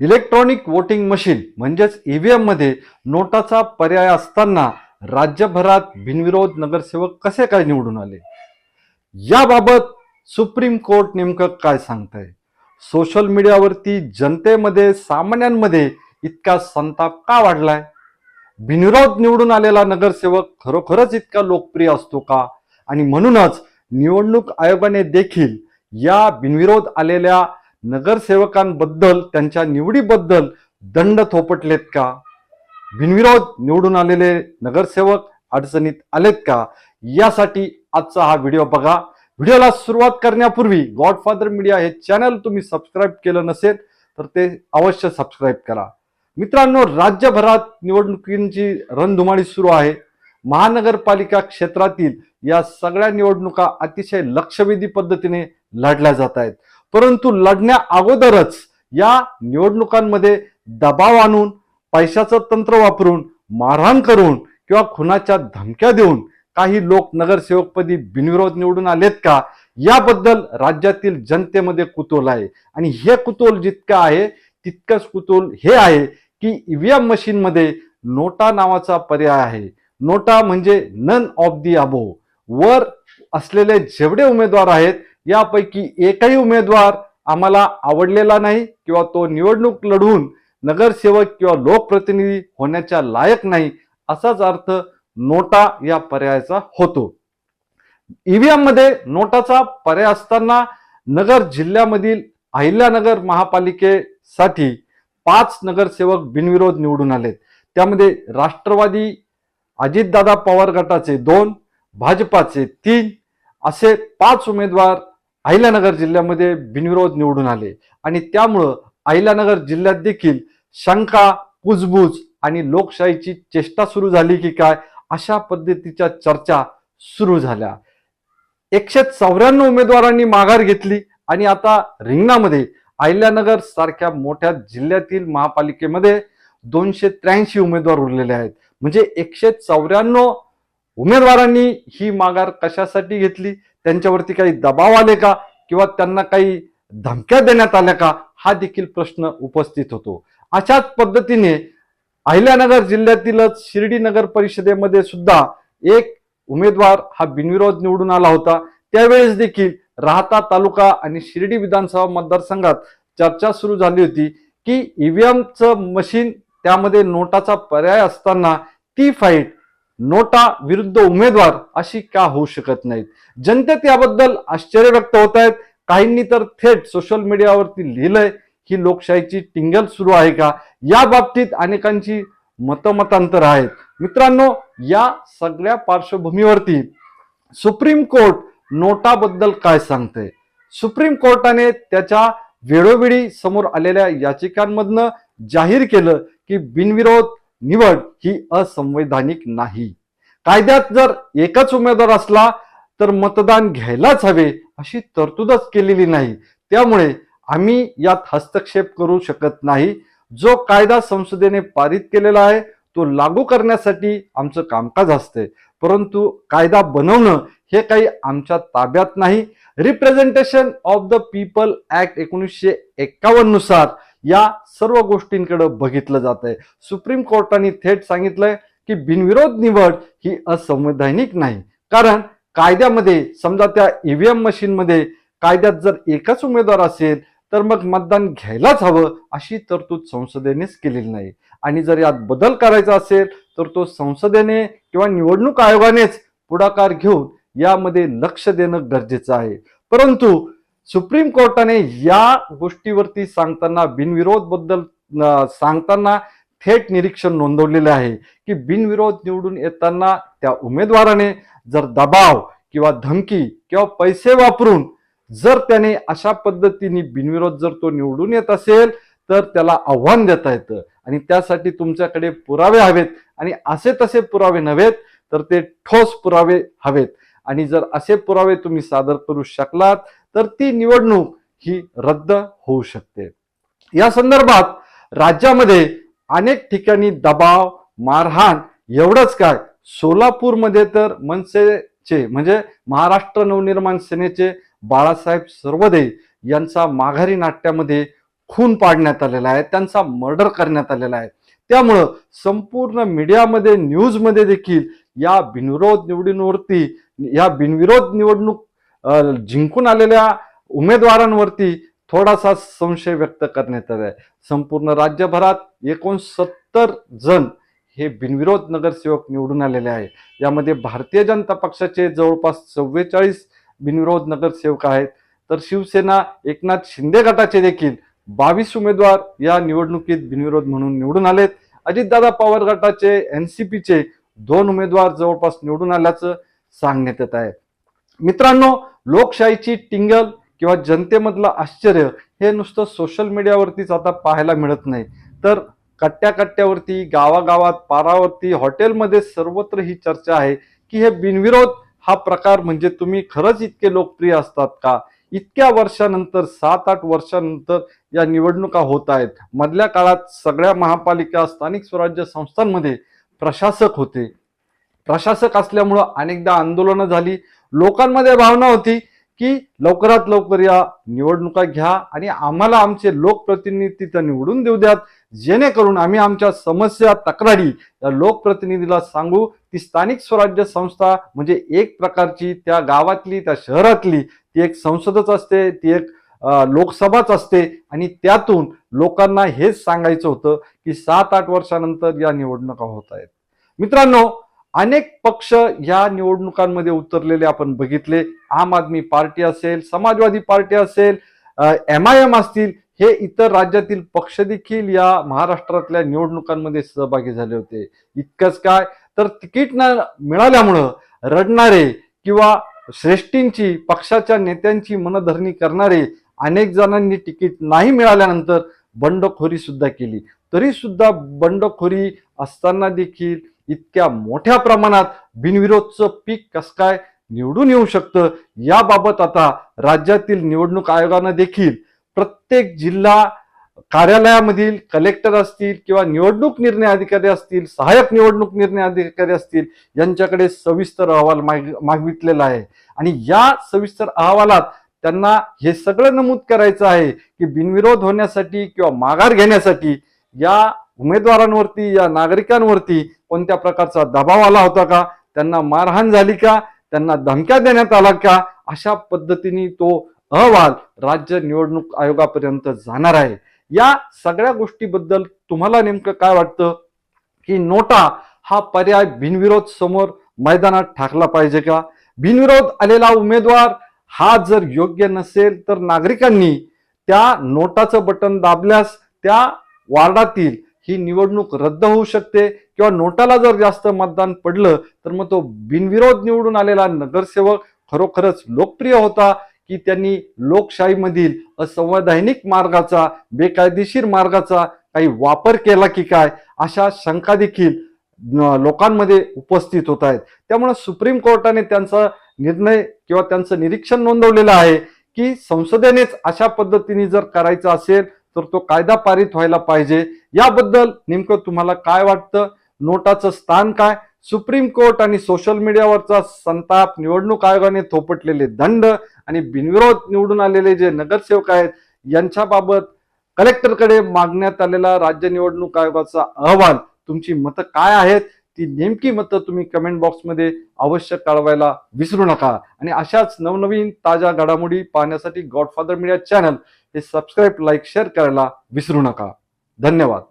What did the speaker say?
Electronic voting machine म्हणजेच EVM एममध्ये नोटाचा पर्याय असताना राज्यभरात बिनविरोध नगरसेवक कसे काय निवडून आले? याबाबत सुप्रीम कोर्ट नेमकं काय सांगतंय? सोशल मीडियावरती जनतेमध्ये सामान्यांमध्ये इतका संताप का वाढलाय? बिनविरोध निवडून आलेला नगरसेवक खरोखरच इतका लोकप्रिय असतो का? आणि म्हणूनच निवडणूक आयोगाने देखील या बिनविरोध आलेल्या नगरसेवकांबद्दल त्यांच्या निवडीबद्दल दंड थोपटलेत का? बिनविरोध निवडून आलेले नगरसेवक अडचणीत आलेत का? यासाठी आजचा हा व्हिडिओ बघा. व्हिडिओला सुरुवात करण्यापूर्वी गॉडफादर मीडिया हे चॅनल तुम्ही सबस्क्राईब केलं नसेल तर ते अवश्य सबस्क्राईब करा. मित्रांनो राज्यभरात निवडणुकींची रणधुमाळी सुरू आहे. महानगरपालिका क्षेत्रातील या सगळ्या निवडणुका अतिशय लक्षवेधी पद्धतीने लढल्या जात आहेत. परंतु लढण्या अगोदरच या निवडणुकांमध्ये दबाव आणून पैशाचं तंत्र वापरून मारहाण करून किंवा खुनाच्या धमक्या देऊन काही लोक नगरसेवकपदी बिनविरोध निवडून आलेत का? याबद्दल राज्यातील जनतेमध्ये कुतूहल आहे. आणि हे कुतूहल जितकं आहे तितकंच कुतूहल हे आहे की ईव्हीएम मशीनमध्ये नोटा नावाचा पर्याय आहे. नोटा म्हणजे नन ऑफ दी अबो वर असलेले जेवढे उमेदवार आहेत यापैकी एकही उमेदवार आम्हाला आवडलेला नाही किंवा तो निवडणूक लढवून नगरसेवक किंवा लोकप्रतिनिधी होण्याच्या लायक नाही असाच अर्थ नोटा या पर्यायाचा होतो. ईव्हीएममध्ये नोटाचा पर्याय असताना नगर जिल्ह्यामधील अहिल्यानगर महापालिकेसाठी पाच नगरसेवक बिनविरोध निवडून आलेत. त्यामध्ये राष्ट्रवादी अजितदादा पवार गटाचे दोन भाजपाचे तीन असे पाच उमेदवार अहिल्यानगर जिल्ह्यामध्ये बिनविरोध निवडून आले. आणि त्यामुळं अहिल्यानगर जिल्ह्यात देखील शंका कुजबूज आणि लोकशाहीची चेष्टा सुरू झाली की काय अशा पद्धतीच्या चर्चा सुरू झाल्या. एकशे चौऱ्याण्णव उमेदवारांनी माघार घेतली आणि आता रिंगणामध्ये अहिल्यानगर सारख्या मोठ्या जिल्ह्यातील महापालिकेमध्ये दोनशे त्र्याऐंशी उमेदवार उरलेले आहेत. म्हणजे एकशे चौऱ्याण्णव उमेदवारांनी ही माघार कशासाठी घेतली? त्यांच्यावरती काही दबाव आले का? किंवा त्यांना काही धमक्या देण्यात आल्या का हा देखील प्रश्न उपस्थित होतो. अशाच पद्धतीने अहिल्यानगर जिल्ह्यातीलच शिर्डी नगर परिषदेमध्ये सुद्धा एक उमेदवार हा बिनविरोध निवडून आला होता. त्यावेळेस देखील राहता तालुका आणि शिर्डी विधानसभा मतदारसंघात चर्चा सुरू झाली होती की ईव्हीएमचं मशीन त्यामध्ये नोटाचा पर्याय असताना ती फाईट नोटा विरुद्ध उमेदवार अशी का होऊ शकत नाहीत? जनतेत याबद्दल आश्चर्य व्यक्त होत आहेत. काहींनी तर थेट सोशल मीडियावरती लिहिलंय ही लोकशाहीची टिंगल सुरू आहे का? या बाबतीत अनेकांची मतमतांतर आहेत. मित्रांनो या सगळ्या पार्श्वभूमीवरती सुप्रीम कोर्ट नोटाबद्दल काय सांगते सुप्रीम कोर्टाने त्याच्या वेळोवेळी समोर आलेल्या याचिकांमधनं जाहीर केलं की बिनविरोध निवड ही असंवैधानिक नाही. कायद्यात जर एकच उमेदवार असला तर मतदान घ्यायलाच हवे अशी तरतूदच केलेली नाही. त्यामुळे आम्ही यात हस्तक्षेप करू शकत नाही. जो कायदा संसदेने पारित केलेला आहे तो लागू करण्यासाठी आमचं कामकाज असते परंतु कायदा बनवणं हे काही आमच्या ताब्यात नाही. Representation of the people act एकोणीसशे एक्कावन्ननुसार या सर्व गोष्टींकडे बघितलं जात आहे सुप्रीम कोर्टाने थेट सांगितलंय की बिनविरोध निवड ही असंवैधानिक नाही. कारण कायद्यामध्ये समजा त्या ईव्हीएम मशीनमध्ये कायद्यात जर एकच उमेदवार असेल तर मग मतदान घ्यायलाच हवं अशी तरतूद संसदेनेच केलेली नाही. आणि जर यात बदल करायचा असेल तर तो संसदेने किंवा निवडणूक आयोगानेच पुढाकार घेऊन यामध्ये लक्ष देणं गरजेचं आहे. परंतु सुप्रीम कोर्टाने या गोष्टीवरती सांगताना बिनविरोधबद्दल सांगताना थेट निरीक्षण नोंदवलेले आहे की बिनविरोध निवडून येताना त्या उमेदवाराने जर दबाव किंवा धमकी किंवा पैसे वापरून जर त्याने अशा पद्धतीने बिनविरोध जर तो निवडून येत असेल तर त्याला आव्हान देता येतं. आणि त्यासाठी तुमच्याकडे पुरावे हवेत. आणि असे तसे पुरावे नव्हेत तर ते ठोस पुरावे हवेत. आणि जर असे पुरावे तुम्ही सादर करू शकलात तर ती निवडणूक ही रद्द होऊ शकते. या संदर्भात राज्यामध्ये अनेक ठिकाणी दबाव मारहाण एवढंच काय सोलापूरमध्ये तर मनसेचे म्हणजे महाराष्ट्र नवनिर्माण सेनेचे बाळासाहेब सर्वदे यांचा माघारी नाट्यामध्ये खून पाडण्यात आलेला आहे त्यांचा मर्डर करण्यात आलेला आहे. त्यामुळं संपूर्ण मीडियामध्ये न्यूजमध्ये देखील या बिनविरोध निवडींवरती या बिनविरोध निवडणूक जिंकून आलेल्या उमेदवारांवरती थोडासा संशय व्यक्त करण्यात आला आहे संपूर्ण राज्यभरात एकोणसत्तर जण हे बिनविरोध नगरसेवक निवडून आलेले आहे यामध्ये भारतीय जनता पक्षाचे जवळपास चव्वेचाळीस बिनविरोध नगरसेवक आहेत. तर शिवसेना एकनाथ शिंदे गटाचे देखील बावीस उमेदवार या निवडणुकीत बिनविरोध म्हणून निवडून आलेत. अजितदादा पवार गटाचे एनसीपीचे दोन उमेदवार जवळपास निवडून आल्याचं सांगण्यात येत आहे. मित्रांनो लोकशाहीची टिंगल किंवा जनतेमधलं आश्चर्य हे नुसतं सोशल मीडियावरतीच आता पाहायला मिळत नाही. तर कट्ट्याकट्ट्यावरती गावागावात पारावरती हॉटेलमध्ये सर्वत्र ही चर्चा आहे की हे बिनविरोध हा प्रकार म्हणजे तुम्ही खरंच इतके लोकप्रिय असतात का? इतक्या वर्षानंतर सात आठ वर्षानंतर या निवडणुका होत आहेत. मधल्या काळात सगळ्या महापालिका स्थानिक स्वराज्य संस्थांमध्ये प्रशासक होते. प्रशासक असल्यामुळं अनेकदा आंदोलनं झाली. लोकांमध्ये भावना होती की लवकरात लवकर या निवडणुका घ्या आणि आम्हाला आमचे लोकप्रतिनिधी तर निवडून देऊ द्यात. जेणेकरून आम्ही आमच्या समस्या तक्रारी या लोकप्रतिनिधीला सांगू. ती स्थानिक स्वराज्य संस्था म्हणजे एक प्रकारची त्या गावातली त्या शहरातली ती एक संसदच असते ती एक लोकसभाच असते. आणि त्यातून लोकांना हेच सांगायचं होतं की सात आठ वर्षानंतर या निवडणुका होत आहेत. मित्रांनो अनेक पक्ष या निवडणुकांमध्ये उतरलेले आपण बघितले. आम आदमी पार्टी असेल समाजवादी पार्टी असेल एम आय एम असतील हे इतर राज्यातील पक्ष देखील या महाराष्ट्रातल्या निवडणुकांमध्ये सहभागी झाले होते. इतकंच काय? तर तिकीट न मिळाल्यामुळं रडणारे किंवा श्रेष्ठींची पक्षाच्या नेत्यांची मनधरणी करणारे अनेक जणांनी तिकीट नाही मिळाल्यानंतर बंडखोरी सुद्धा केली. तरी सुद्धा बंडखोरी असताना देखील इतक्या मोठ्या प्रमाणात बिनविरोधचं पीक कसं काय निवडून येऊ शकतं याबाबत आता राज्यातील निवडणूक आयोगानं देखील प्रत्येक जिल्हा कार्यालयामधील कलेक्टर असतील किंवा निवडणूक निर्णय अधिकारी असतील सहाय्यक निवडणूक निर्णय अधिकारी असतील यांच्याकडे सविस्तर अहवाल माग मागितलेला आहे. आणि या सविस्तर अहवालात त्यांना हे सगळं नमूद करायचं आहे की बिनविरोध होण्यासाठी किंवा माघार घेण्यासाठी या उमेदवारांवरती या नागरिकांवरती कोणत्या प्रकारचा दबाव आला होता का? त्यांना मारहाण झाली का? त्यांना धमक्या देण्यात आला का? अशा पद्धतीने तो अहवाल राज्य निवडणूक आयोगापर्यंत जाणार आहे. या सगळ्या गोष्टीबद्दल तुम्हाला नेमकं काय वाटतं? की नोटा हा पर्याय बिनविरोध समोर मैदानात ठाकला पाहिजे का? बिनविरोध आलेला उमेदवार हा जर योग्य नसेल तर नागरिकांनी त्या नोटाचं बटन दाबल्यास त्या वार्डातील ही निवडणूक रद्द होऊ शकते. किंवा नोटाला जर जास्त मतदान पडलं तर मग तो बिनविरोध निवडून आलेला नगरसेवक खरोखरच लोकप्रिय होता की त्यांनी लोकशाहीमधील असंवैधानिक मार्गाचा बेकायदेशीर मार्गाचा काही वापर केला की काय अशा शंका देखील लोकांमध्ये उपस्थित होत आहेत. त्यामुळे सुप्रीम कोर्टाने त्यांचा निर्णय किंवा त्यांचं निरीक्षण नोंदवलेलं आहे की संसदेनेच अशा पद्धतीने जर करायचं असेल तर तो कायदा पारित व्हायला पाहिजे. याबद्दल नेमकं तुम्हाला काय वाटतं? नोटाचं स्थान काय? सुप्रीम कोर्ट आणि सोशल मीडियावरचा संताप निवडणूक आयोगाने थोपटलेले दंड आणि बिनविरोध निवडून आलेले जे नगरसेवक आहेत यांच्याबाबत कलेक्टरकडे मागण्यात आलेला राज्य निवडणूक आयोगाचा अहवाल. तुमची मतं काय आहेत? ती नेमकी मतं तुम्ही कमेंट बॉक्समध्ये अवश्य कळवायला विसरू नका. आणि अशाच नवनवीन ताज्या घडामोडी पाहण्यासाठी गॉडफादर मीडिया चॅनल हे सबस्क्राईब लाईक शेअर करायला विसरू नका. धन्यवाद.